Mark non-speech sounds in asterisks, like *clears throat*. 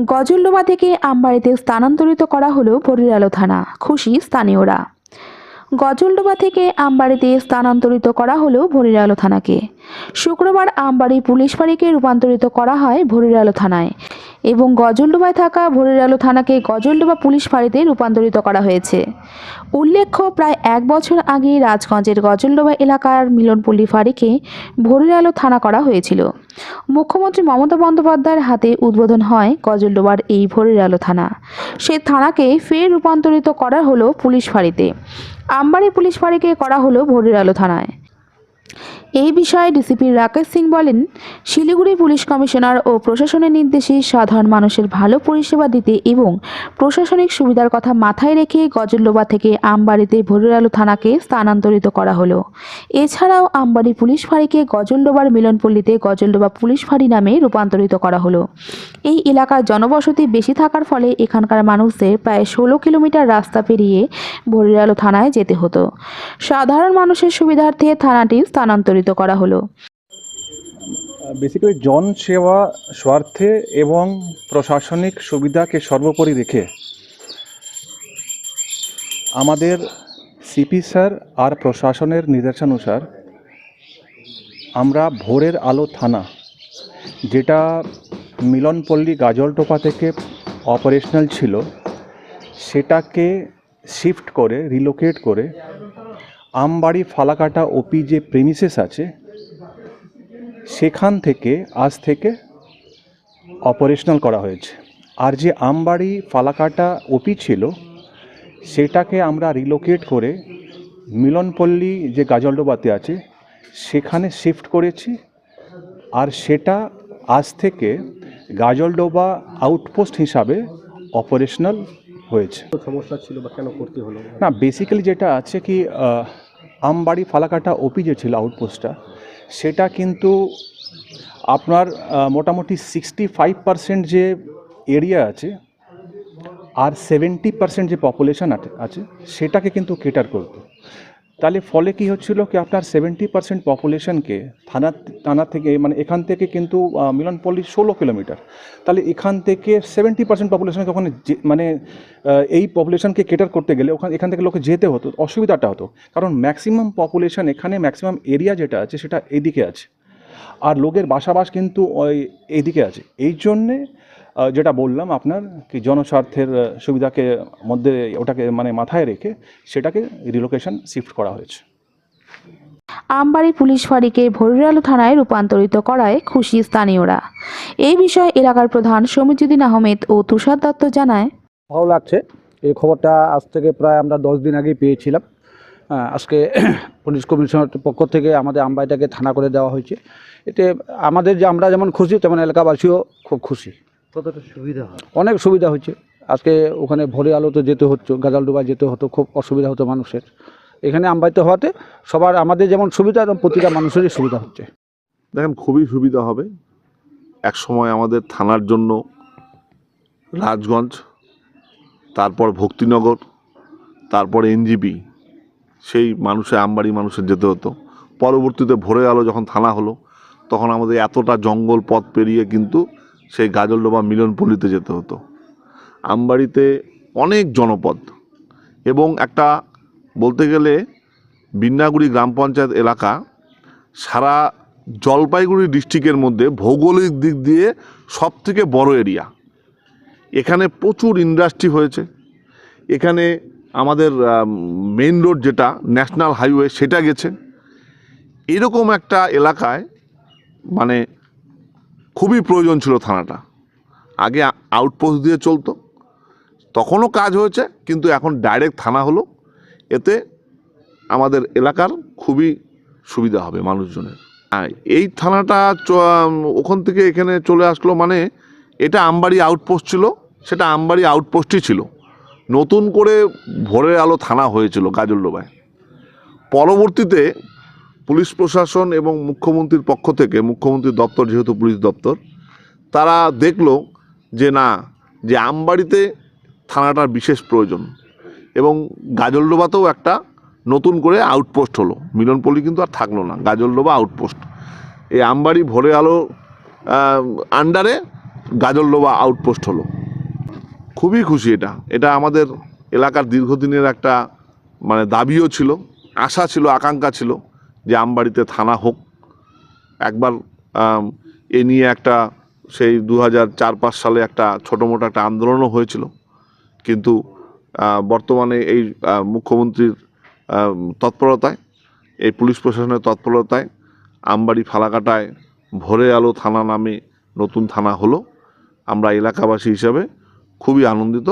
গজলডোবা থেকে আমবাড়িতে স্থানান্তরিত করা হলো ভরিরালো থানা। খুশি স্থানীয়রা। গজলডোবা থেকে আমবাড়িতে স্থানান্তরিত করা হলো ভরিরালো থানাকে। শুক্রবার আমবাড়ি পুলিশ ফাঁড়িকে রূপান্তরিত করা হয় ভরিরালো থানায়। এবং গজলডোবায় থাকা ভরিরালো থানাকে গজলডোবা পুলিশ ফাঁড়িতে রূপান্তরিত করা হয়েছে। উল্লেখ্য, প্রায় এক বছর আগে রাজগঞ্জের গজলডোবা এলাকার মিলনপল্লী ফাঁড়িকে ভরিরালো থানা করা হয়েছিল। মুখ্যমন্ত্রী মমতা বন্দ্যোপাধ্যায়ের হাতে উদ্বোধন হয় গজলডোবার এই ভরিরালো থানা। সে থানাকে ফের রূপান্তরিত করা হলো পুলিশ ফাঁড়িতে। আমবাড়ি পুলিশ ফাঁড়িকে করা হলো ভরিরালো থানায়। এই বিষয়ে ডিসিপি রাকেশ সিং বলেন, শিলিগুড়ি পুলিশ কমিশনার ও প্রশাসনের নির্দেশে সাধারণ মানুষের ভালো পরিষেবা দিতে এবং প্রশাসনিক সুবিধার কথা মাথায় রেখে গজলডোবা থেকে আমবাড়িতে ভরিরালো থানাকে স্থানান্তরিত করা হলো। এছাড়াও আমবাড়ি পুলিশ ফাঁড়িকে গজলডোবার মিলনপল্লীতে গজলডোবা পুলিশ ফাঁড়ি নামে রূপান্তরিত করা হলো। এই এলাকার জনবসতি বেশি থাকার ফলে এখানকার মানুষদের প্রায় ষোলো কিলোমিটার রাস্তা পেরিয়ে ভরিরালো থানায় যেতে হতো। সাধারণ মানুষের সুবিধার্থে থানাটি স্থানান্তরিত করা হলো। বেসিক্যালি জন সেবা স্বার্থে এবং প্রশাসনিক সুবিধাকে সর্বোপরি রেখে আমাদের সিপি স্যার আর প্রশাসনের নির্দেশানুসার আমরা ভোরের আলো থানা, যেটা মিলনপল্লী গাজলটোপা থেকে অপারেশনাল ছিল, সেটাকে শিফট করে রিলোকেট করে আমবাড়ি, ফালাকাটা, ওপি যে প্রেমিসেস আছে, সেখান থেকে, আজ থেকে অপারেশনাল করা হয়েছে। আর যে আমবাড়ি, ফালাকাটা, ওপি ছিল, সেটাকে আমরা রিলোকেট করে মিলনপল্লী যে গাজলডোবাতে আছে, সেখানে শিফট করেছি। আর সেটা আজ থেকে গাজলডোবা আউটপোস্ট হিসাবে অপারেশনাল হয়েছে। সমস্যা ছিল বা কেন করতে হলো? না বেসিক্যালি যেটা আছে কি আমবাড়ি ফালাকাটা ওপি যে ছিল আউটপোস্টটা সেটা কিন্তু আপনার মোটামুটি সিক্সটি ফাইভ পার্সেন্ট যে এরিয়া আছে আর সেভেন্টি পার্সেন্ট যে পপুলেশন আছে সেটাকে কিন্তু কেটার করতো। তাহলে ফলে কি হচ্ছিল কি আপনার সেভেন্টি পার্সেন্ট পপুলেশনকে থানা থানা থেকে মানে এখান থেকে কিন্তু মিলনপল্লী ষোলো কিলোমিটার। তাহলে এখান থেকে সেভেন্টি পার্সেন্ট পপুলেশনকে ওখানে মানে এই পপুলেশনকে কেটার করতে গেলে ওখানে, এখান থেকে লোকে যেতে হতো, অসুবিধাটা হতো। কারণ ম্যাক্সিমাম পপুলেশন এখানে ম্যাক্সিমাম এরিয়া যেটা আছে, সেটা এদিকে আছে। আর লোকের বাসাবাস কিন্তু ওই এইদিকে আছে। এই জন্যে যেটা বললাম আপনার কি জনস্বার্থের সুবিধাকে মধ্যে ওটাকে মানে মাথায় রেখে সেটাকে রিলোকেশন শিফট করা হয়েছে। আমবাড়ি পুলিশ ফাঁড়িকে ভরিরালো থানায় রূপান্তরিত করায় খুশি স্থানীয়রা। এই বিষয়ে এলাকার প্রধান সমীজুদ্দিন আহমেদ ও তুষার দত্ত জানায়। ভালো লাগছে। এই খবরটা আজ থেকে প্রায় আমরা দশ দিন আগেই পেয়েছিলাম। আজকে *clears throat* পুলিশ কমিশনার পক্ষ থেকে আমাদের আমবাড়িটাকে থানা করে দেওয়া হয়েছে। এতে আমাদের যে আমরা যেমন খুশি তেমন এলাকাবাসীও খুব খুশি। কতটা সুবিধা হয়? অনেক সুবিধা হচ্ছে। আজকে ওখানে ভোরে আলোতে যেতে হচ্ছে গাজালডোবা যেতে হতো খুব অসুবিধা হতো মানুষের। এখানে আমবাইতে হওয়াতে সবার আমাদের যেমন সুবিধা এবং প্রতিটা মানুষেরই সুবিধা হচ্ছে। দেখেন খুবই সুবিধা হবে এক সময় আমাদের থানার জন্য রাজগঞ্জ তারপর ভক্তিনগর তারপর এনজিপি সেই মানুষের আমবাড়ি মানুষের যেতে হতো। পরবর্তীতে ভোরে আলো যখন থানা হলো তখন আমাদের এতটা জঙ্গল পথ পেরিয়ে কিন্তু সেই গাজলডোবা মিলনপল্লিতে যেতে হতো। আমবাড়িতে অনেক জনপদ এবং একটা বলতে গেলে বিন্নাগুড়ি গ্রাম পঞ্চায়েত এলাকা সারা জলপাইগুড়ি ডিস্ট্রিক্টের মধ্যে ভৌগোলিক দিক দিয়ে সব থেকে বড় এরিয়া। এখানে প্রচুর ইন্ডাস্ট্রি হয়েছে। এখানে আমাদের মেইন রোড যেটা, ন্যাশনাল হাইওয়ে, সেটা গেছে। এরকম একটা এলাকায় মানে খুবই প্রয়োজন ছিল থানাটা। আগে আউটপোস্ট দিয়ে চলতো। তখনও কাজ হয়েছে, কিন্তু এখন ডাইরেক্ট থানা হলো। এতে আমাদের এলাকার খুবই সুবিধা হবে মানুষজনের। এই থানাটা ওখান থেকে এখানে চলে আসলো মানে এটা আমবাড়ি আউটপোস্ট ছিল, সেটা আমবাড়ি আউটপোস্টই ছিল। নতুন করে ভোরের আলো থানা হয়েছিল গাজলডোবায় পরবর্তীতে পুলিশ প্রশাসন এবং মুখ্যমন্ত্রীর পক্ষ থেকে মুখ্যমন্ত্রীর দপ্তর, যেহেতু পুলিশ দপ্তর, তারা দেখল যে না, যে আমবাড়িতে থানাটার বিশেষ প্রয়োজন এবং গাজলডোবাতেও একটা নতুন করে আউটপোস্ট হলো। মিলনপল্লী কিন্তু আর থাকল না, গাজলডোবা আউটপোস্ট। এই আমবাড়ি ভোরে আলো আন্ডারে গাজলডোবা আউটপোস্ট হলো। খুবই খুশি এটা। এটা আমাদের এলাকার দীর্ঘদিনের একটা মানে দাবিও ছিল, আশা ছিল, আকাঙ্ক্ষা ছিল। যে আমবাড়িতে থানা হোক, একবার এ নিয়ে একটা সেই দু হাজার চার পাঁচ সালে একটা ছোটো মোটো একটা আন্দোলনও হয়েছিল। কিন্তু বর্তমানে এই মুখ্যমন্ত্রীর তৎপরতায়, এই পুলিশ প্রশাসনের তৎপরতায় আমবাড়ি ফালাকাটায় ভোরে আলো থানা নামে নতুন থানা হলো। আমরা এলাকাবাসী হিসাবে খুবই আনন্দিত।